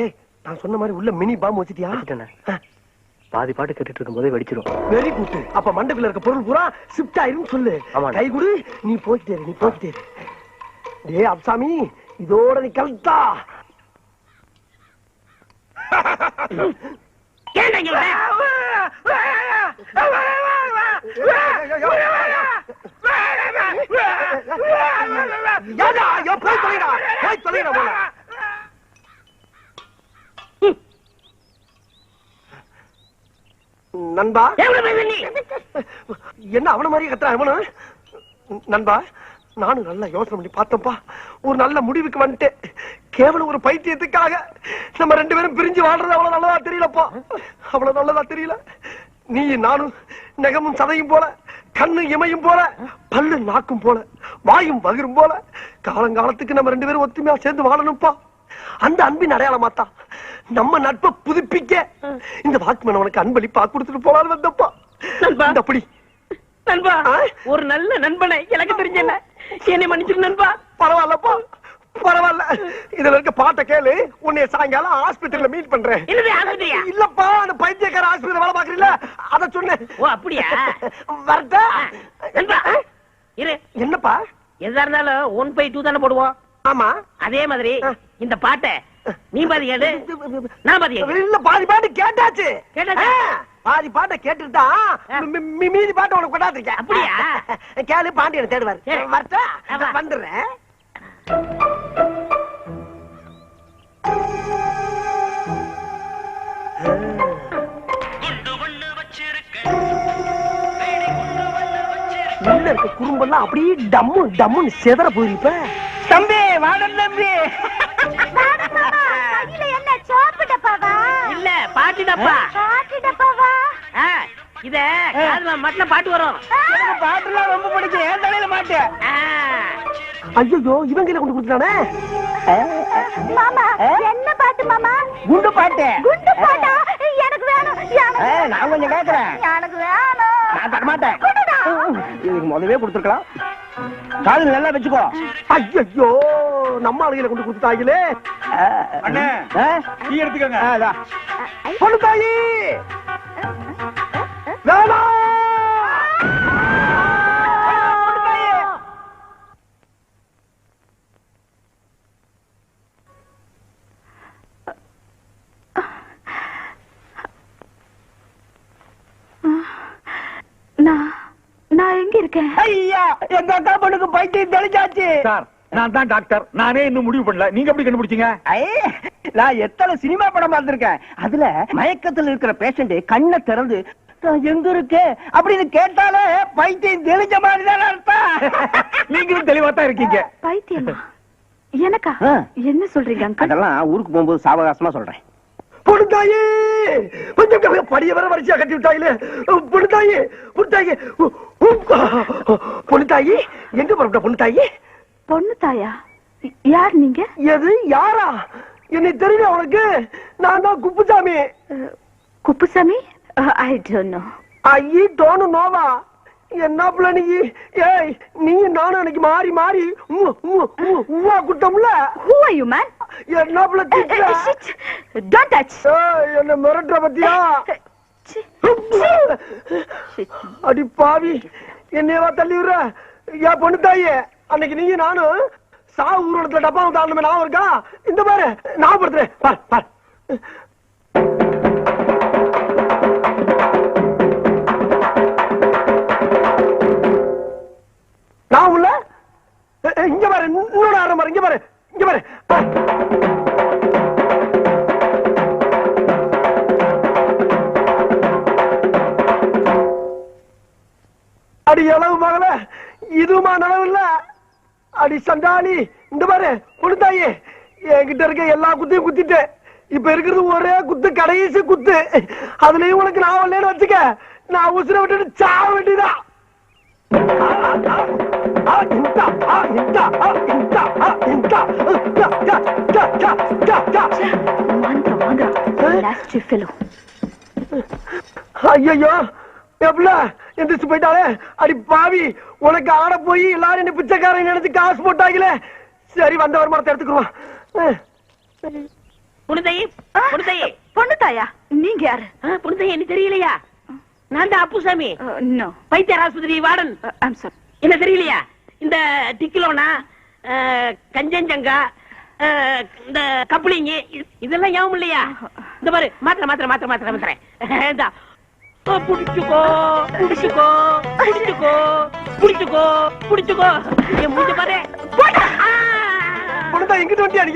ஏய் நான் சொன்ன மாதிரி உள்ள மினி பாம் வச்சிட்டியா. பாதி பாட்டு கேட்டுட்டு இருக்கும் போதே வெடிச்சிரும். வெரி குட் அப்ப மண்டபில இருக்க பொருள் பூரா ஷிஃப்ட் ஆயிரும் சொல்லு. கை கொடு. நீ போய்கிட்டே இரு, நீ போய்கிட்டே இரு. டேய் அப்சாமி இதோட நீ கலத்தா போய் தொலைடா, போய் தொலைடா போல. நண்பா? என்ன அவன மாதிரி கத்துறான் அவனு நண்பா நானும் நல்லா யோசனை பண்ணி பார்த்தப்பா ஒரு நல்ல முடிவுக்கு வந்துட்டேன். கேவலம் ஒரு பைத்தியத்துக்காக நம்ம ரெண்டு பேரும் பிரிஞ்சு வாழ்றது அவ்வளவு நல்லதா தெரியலப்பா. அவ்வளவு நல்லதா தெரியல. நீ நானும் நெகமும் சதையும் போல கண்ணு இமையும் போல பல்லு நாக்கும் போல வாயும் பகிரும் போல காலங்காலத்துக்கு நம்ம ரெண்டு பேரும் ஒத்துமையா சேர்ந்து வாழணும்ப்பா. அந்த அன்பின் அடையாளமாத்தான் நம்ம நட்பை புதுப்பிக்க இந்த வாக்குமன் உனக்கு அன்பளிப்பா கொடுத்துட்டு போலான்னு வந்தப்பா. நண்பா. அப்படி நண்பா? ஒரு நல்ல நண்பனை எனக்கு தெரிஞ்சல என்னை மன்னிச்சிரு நண்பா. பரவாயில்லப்பா. பரவாயில்ல. இதுல இருக்க பாட்டை கேளு. உன்னை சாயங்காலம் ஆஸ்பத்திரியில மீட் பண்றேன். இல்லப்பா அந்த பைத்தியக்கார ஆஸ்பத்திரியில வேலை பாக்குறீல்ல அத சொன்னேன். ஓ அப்படியா? வரட்டா. நண்பா. இரு. என்னப்பா? எதா இருந்தாலும் ஒன் பை டூ தானே போடுவோம். ஆமா. அதே மாதிரி இந்த பாட்டை நீ பாதி நான் பாதி இல்ல பாதி பாட்டு கேட்டாச்சு. பாதி பாட்டை கேட்டுட்டு மீதி பாட்டை உனக்கு கொண்டாந்துருக்கேன். அப்படியா? கேளு பாண்டியனை தேடுவாரு. சரி. வரட்டா. வந்துடுறேன். உள்ள இருக்க குறும்பெல்லாம் அப்படியே டம்மு டம்முன்னு செதற போயிருப்ப. தம்பி வாடன் தம்பி கையில என்ன சோப்பு டப்பாவா இல்ல பாட்டு டப்பா. பாட்டு டப்பாவா? இத காதுல மட்டும் பாட்டு வரும். எனக்கு பாட்டுலாம் ரொம்ப பிடிக்கும். ஏன் தலையில மாட்டு ஐயோ இவன் கையில கொண்டு கொடுத்துட்டானே? மாமா என்ன பாட்டு மாமா? குண்டு பாட்டு. குண்டு பாட்டா? எனக்கு வேணும் நான் கொஞ்சம் கேக்குறேன். எனக்கு வேணும். நான் தரமாட்டேன். இதுக்கு முதவே கொடுத்துருக்கலாம். காது நல்லா வச்சுக்கோ. ஐயோ நம்ம ஆளுகளை கொண்டு கொடுத்துட்டாங்களே அண்ணே? டீ எடுத்துக்கோங்க. பொண்ணு தாயி! வேணாம் பொண்ணு தாயி. நான் நான் எங்க இருக்கேன். ஐயா எங்க அக்கா பொண்ணுக்கு பைத்தியம் தெளிச்சாச்சு. சார் நான் தான் டாக்டர் நானே இன்னும் முடிவு பண்ணல. நீங்க எப்படி கண்டுபிடிச்சீங்க? நான் எத்தனை சினிமா படம் பார்த்திருக்கேன். அதுல மயக்கத்துல இருக்கிற பேஷண்ட் கண்ணை திறந்து எங்க அப்படின்னு கேட்டாலே பைத்தியம் தெளிஞ்ச மாதிரி தான் அர்த்தம். நீங்களும் தெளிவா தான் இருக்கீங்க. பைத்தியமா? எனக்கா. என்ன சொல்றீங்க அதெல்லாம் ஊருக்கு போகும்போது சாவகாசமா சொல்றேன். பொண்ணுத்தாயி கொஞ்சம் படிய வர வரிசையா கட்டி விட்டாயிலே. பொண்ணுத்தாயி பொண்ணுத்தாயி பொண்ணுத்தாயி எங்க புறப்பட்ட பொண்ணுத்தாயி பொண்ணு தாயா? யார் நீங்க? எது யாரா? என்னை தெரியல உனக்கு. நான் தான் Kuppusamy. Kuppusamy? I don't know ஐயி டோனு நோவா என்ன பிள்ளை நீ? ஏய் நீ நானும் அன்னைக்கு மாறி மாறி உம்மா குட்டம்ல ஹூ ஆர் யூ மேன் என்ன பிள்ளை திட்டுற? டோன்ட் டச் என்ன மிரட்டுற பத்தியா? அடி பாவி. என்னையவா தள்ளி விடுற? ஏன் பொண்ணு தாயே. அன்னைக்கு நீங்க நானும் சா ஊர்வலத்துல டப்பா தாண்டமே ஞாபகம் இருக்கா? இந்த பாரு. ஞாபகப்படுத்துறேன் பார் பார். நான் உள்ள? இங்க பாரு. இன்னொரு ஆரம் பாரு இங்க பாரு. அடி எளவு மகள இதுமா நனவு இல்ல அடி சண்டாளி இந்த பாரு கொடுத்தாயே என்கிட்ட இருக்க எல்லா குத்தையும் குத்திட்டு இப்ப இருக்கிறது ஒரே குத்து கடைசி குத்து அதுலயும் உனக்கு நான் வரலன்னு வச்சுக்க நான் உசுர விட்டுட்டு சாவ வேண்டியதா ஐயோ எப்பல எந்திரிச்சு போயிட்டாலே. அடி பாவி உனக்கு ஆட போய் எல்லாரும் என்ன பிச்சைக்காரன் நினைச்சு காசு போட்டாங்களே. சரி வந்த வருமானத்தை எடுத்துக்குருவான் புனிதையே புனிதையே. பொண்ணு தாயா? நீங்க யாரு? புனிதையே எனக்கு தெரியலையா? நான் தான் அப்புசாமி. நோ வைத்தியர் ஆஸ்பத்திரி வார்டன் என்ன தெரியலையா? இந்த டிக்கிலோனா கஞ்சஞ்சங்கா இந்த கப்ளிங்க இதெல்லாம் ஞாபகம் இல்லையா? இந்த பாரு மாத்திரை மாத்திரை மாத்திரை மாத்திரை மாத்திரை. புடிச்சுக்கோ புடிச்சுக்கோ புடிச்சுக்கோ புடிச்சுக்கோ புடிச்சுக்கோ. என் மூஞ்ச பாரு. ஆ! பொண்ணுதா எங்கிட்டு வண்டியா நீ?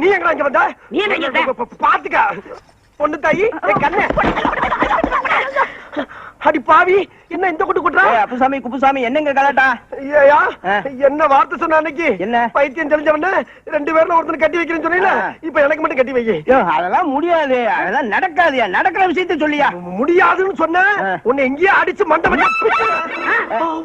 நீ இங்க வந்த? நீ என்ன பாத்துக்க. பொண்ணு தாயி கண்ணு. பாவி என்ன இந்த குட்டு குட்டுறா அப்புசாமி குப்புசாமி என்னங்க கலாட்டா? ஆ. என்ன வார்த்தை சொன்ன அன்னைக்கு? என்ன? பைத்தியம் தெரிஞ்சவன ரெண்டு பேர்ல ஒருத்தனை கட்டி வைக்கிறேன்னு சொன்னீல? ஆ. இப்ப எனக்கு மட்டும் கட்டி வை அதெல்லாம் முடியாது. அதெல்லாம் நடக்காதுயா. நடக்கிற விஷயத்த சொல்லியா? முடியாதுன்னு சொன்ன. உன்னை எங்கேயே அடிச்சு மண்டபம்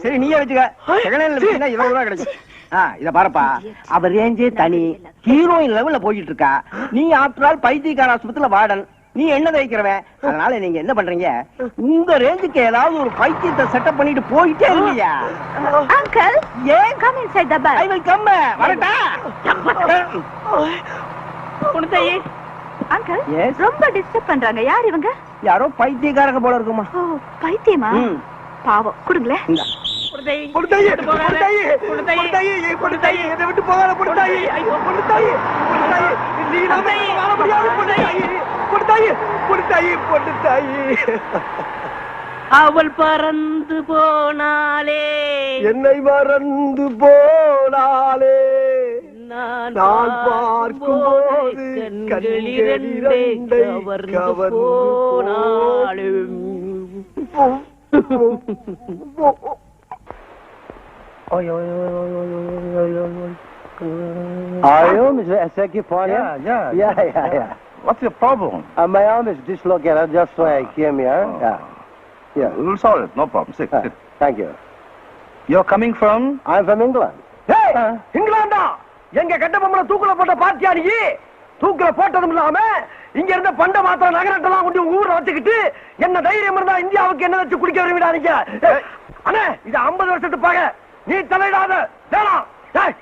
சரி நீயே வச்சுக்க. செகண்ட் இருபது ரூபா ஆ இத பாருப்பா. அவ ரேஞ்சே தனி. ஹீரோயின் லெவல்ல போயிட்டு இருக்கா. நீ ஆஃப்டர் ஆல் பைத்தியக்கார ஆஸ்பத்திரியில வார்டன். நீ என்ன தைக்கிறவன் அதனால நீங்க என்ன பண்றீங்க? உங்க ரேஞ்சுக்கு ஏதாவது ஒரு பைத்தியத்தை செட்டப் பண்ணிட்டு போயிட்டே இருக்கியா அங்கிள் ஏன்? Come inside the I will come வரட்டா? புனிதையே அங்கிள்? ரொம்ப டிஸ்டர்ப் பண்றாங்க. யார் இவங்க? யாரோ பைத்தியக்காரங்க போல இருக்குமா. ஓ பைத்தியமா. பாவம். போகாத. பொண்ணுதாயி புனிதையே. பொண்ணுதாயி பொண்ணுதாயி என்னை விட்டு போகாத நீ நம்ம வாழ முடியாது பொண்ணுதாயி பொண்ணுதாயி பொண்ணுதாயி அவள் பறந்து போனாலே என்னை மறந்து போனாலே நான் கண்கள் இரண்டை கண்கள் கவர்ந்து போனாலும் Are you, Mr. Sekiponian? Yeah, yeah. Yeah, yeah, yeah. What's your problem? Uh, my arm is dislocated, just why I came here. Oh. Yeah. Yeah. We'll solve it. No problem. Sit, Uh, sit. thank you. You're coming from? I'm from England. ஏய், இங்கிலாந்தா எங்க கெட்ட பொம்மல தூக்குல போட்ட பாத்தியா நீ தூக்குல போட்டதும் இல்லாம இங்க இருந்த பண்ட மாத்திர நகரத்தெல்லாம் கொண்டு ஊர்ல வச்சுக்கிட்டு என்ன தைரியம் இருந்தா இந்தியாவுக்கு என்ன வச்சு குடிக்க வருவீடா நீங்க அண்ணே இது 50 வருஷத்து பாக நீ தலையிடாத வேணாம் ஏய்,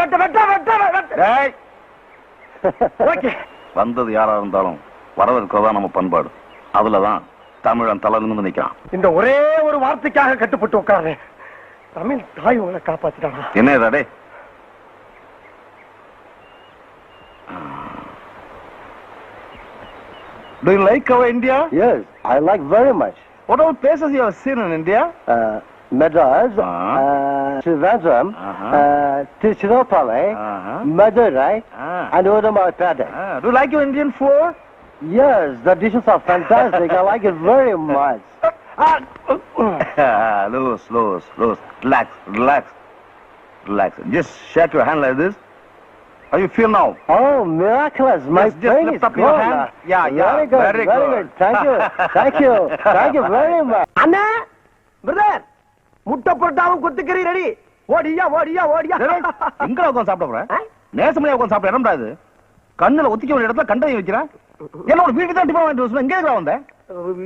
வெட்ட வெட்ட வெட்ட வெட்ட Hey! ஓகே வந்தது யாரா இருந்தாலும் வரவேற்கிறதா நம்ம பண்பாடு அதுலதான் தமிழன் தலை நிமிர்ந்து நிக்கிறான் இந்த ஒரே ஒரு வார்த்தைக்காக கட்டுப்பட்டு உட்கார்றேன் தமிழ் தாய் உங்களை காப்பாத்திட்டானா என்ன இதடே Do you like our India? Yes, I like very much. What all places you have seen in India? Uh, Madras, uh -huh. uh, Trivandrum, uh -huh. uh, Tiruchirappalli, -huh. Madurai, ah. and ah. Do you like your Indian food? Yes, the dishes are fantastic. I like it very much. Ah, loose, loose, loose. Relax, relax, relax. Just shake your hand like this. How you feel now? Oh, miraculous. My yes, brain is up your hand. Yeah, yeah. Very good, very, very good. good. Thank you, thank you, thank you very much. Anna, brother. முட்டை போட்டாலும் கொத்துக்கறி ready ஓடியா ஓடியா. ஓடியா எங்க உட்காந்து சாப்பிட போற? ஆ? நேசமணியா உட்காந்து சாப்பிட இடம்டா இது. கண்ணுல ஒத்திக்க வேண்டிய இடத்துல கண்டை வைக்கிறேன் என்ன ஒரு வீட்டுக்கு தான் டிஃபன் வாங்கிட்டு எங்க வந்த?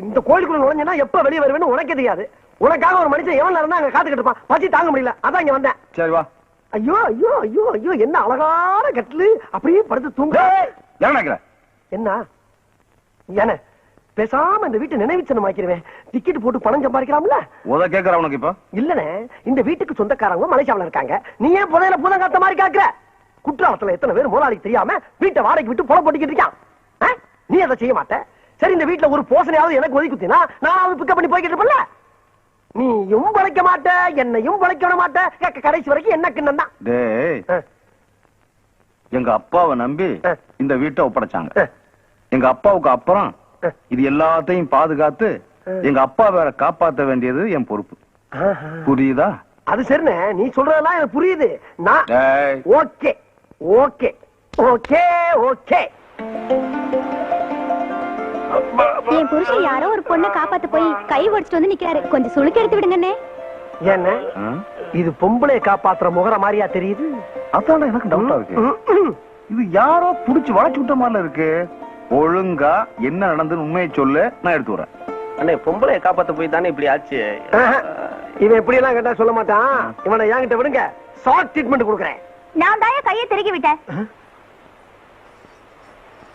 இந்த கோயிலுக்குள்ள நுழைஞ்சனா எப்ப வெளிய வருவேன்னு உனக்கே தெரியாது. உனக்காக ஒரு மனுஷன் எவன் நேரம் அங்க காத்துக்கிட்டு இருப்பான். பசி தாங்க முடியல. அதான் இங்க வந்தேன். சரி வா. ஐயோ ஐயோ ஐயோ ஐயோ என்ன அழகான கட்டிலு. அப்படியே படுத்து தூங்க என்ன? என்ன? பேசாம இந்த வீட்டை நினைவு சின்னம் ஆக்கிடுவேன் டிக்கெட் போட்டு பணம் சம்பாதிக்கலாம்ல? உத கேக்குற உனக்கு இப்ப? இல்லனே இந்த வீட்டுக்கு சொந்தக்காரங்க மலேசியாவுல இருக்காங்க. நீ ஏன் புதையில பூதம் காத்த மாதிரி காக்குற? குற்றாலத்துல எத்தனை பேர் முதலாளிக்கு தெரியாம வீட்டை வாடகைக்கு விட்டு பொல போட்டுக்கிட்டு இருக்கான்? நீ அதை செய்ய மாட்ட. சரி இந்த வீட்டுல ஒரு போசனையாவது எனக்கு ஒதுக்கி குத்தினா நான் பிக்கப் பண்ணி போய்கிட்டு இருப்பேன்ல. நீயும் பழைக்க மாட்ட என்னையும் பழைக்க விட மாட்ட. கடைசி வரைக்கும் என்ன கிண்ணம் தான்? எங்க அப்பாவை நம்பி. இந்த வீட்டை ஒப்படைச்சாங்க. எங்க அப்பாவுக்கு அப்புறம். இது எல்லாத்தையும் பாதுகாத்து. எங்க அப்பா வேற காப்பாத்த வேண்டியது என் பொறுப்பு. புரியுதா? அது சரிண்ணே. நீ சொல்றதெல்லாம் எனக்கு புரியுது. நான் ஓகே. ஓகே. Okay okay. என் புருஷன் யாரோ ஒரு பொண்ணை காப்பாத்த போய் கை ஒடிச்சிட்டு வந்து நிக்கிறாரு. கொஞ்சம் சுளுக்கு எடுத்து விடுங்கண்ணே. என்ன? இது பொம்பளை காப்பாத்துற முகர மாதிரியா தெரியுது? அதான் எனக்கு டவுட்டா இருக்கு. இது யாரோ புடிச்சு வளைச்சு விட்ட மாதிரி இருக்கு. ஒழுங்கா என்ன நடந்ததுன்னு உண்மையை சொல்லு நான் எடுத்து வரேன் அண்ணே பொம்பளைய காப்பாத்த போய் தானே இப்படி ஆச்சு. இவன் இப்படி எல்லாம் கேட்டா சொல்ல மாட்டான்? இவனை என்கிட்ட விடுங்க. ஷார்ட் ட்ரீட்மெண்ட் கொடுக்குறேன். நான் தான் கையை திருக்கி விட்டேன்.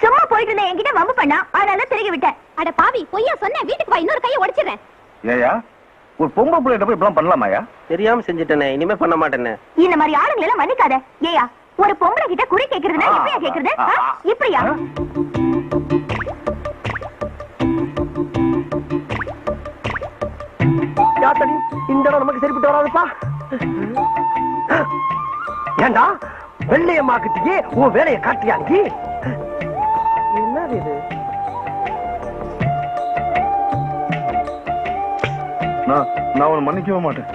சும்மா போயிட்டு இருந்த என்கிட்ட வம்பு பண்ணா அதனால திருகி விட்டேன். அட பாவி பொய்யா சொன்னேன் வீட்டுக்கு வா இன்னொரு கையை உடைச்சிடுறேன் ஏயா ஒரு பொம்பளை பிள்ளைகிட்ட போய் இப்படிலாம் பண்ணலாமாயா தெரியாம செஞ்சுட்டேனே இனிமே பண்ண மாட்டேனே இந்த மாதிரி ஆளுங்களை எல்லாம் மன்னிக்காத. ஏயா ஒரு பொம்பளை கிட்ட குறி கேக்குறதுனா ஆ. எப்படியா கேக்குறது? இப்படியா? யாத்தடி இந்த இடம் நமக்கு சரிப்பட்டு வராதுப்பா. ஏண்டா வெள்ளையம்மா கிட்டயே உன் வேலையை காட்டியா நீ? என்னது இது? நான் நான் உன்னை மன்னிக்கவே மாட்டேன்.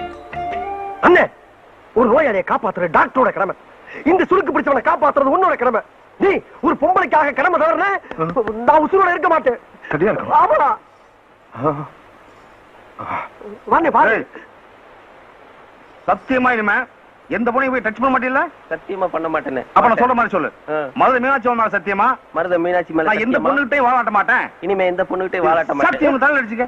அண்ணே ஒரு நோயாளியை காப்பாத்துறது டாக்டரோட கடமை. இந்த சுருக்கு பிடிச்சவனை காப்பாத்துறது உன்னோட கடமை. நீ ஒரு பொம்பளைக்காக கடமை தவறுன நான் உசுரோட இருக்க மாட்டேன். சரியா இருக்கும். ஆமா. வாண்ணே பாரு ஏய், சத்தியமா இனிமே எந்த பொண்ணையும் போய் டச் பண்ண மாட்டீல்ல? சத்தியமா பண்ண மாட்டேனே. அப்ப நான் சொல்ற மாதிரி சொல்லு. மதுரை மீனாட்சி அம்மா மேல சத்தியமா? மருத மீனாட்சி மேல நான் எந்த? பொண்ணுகிட்டையும் வாழாட்ட மாட்டேன். இனிமே எந்த பொண்ணுகிட்டே வாழாட்ட மாட்டேன். சத்தியம் தலை அடிச்சுக்க.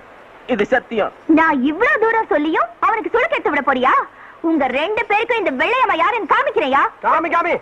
இது சத்தியம். நான் இவ்வளவு தூரம் சொல்லியும் அவனுக்கு சுளுக்கு எடுத்து விட போறியா? உங்க ரெண்டு பேருக்கும் இந்த வெள்ளையம்மா யாருன்னு காமிக்கிறையா காமி காமி.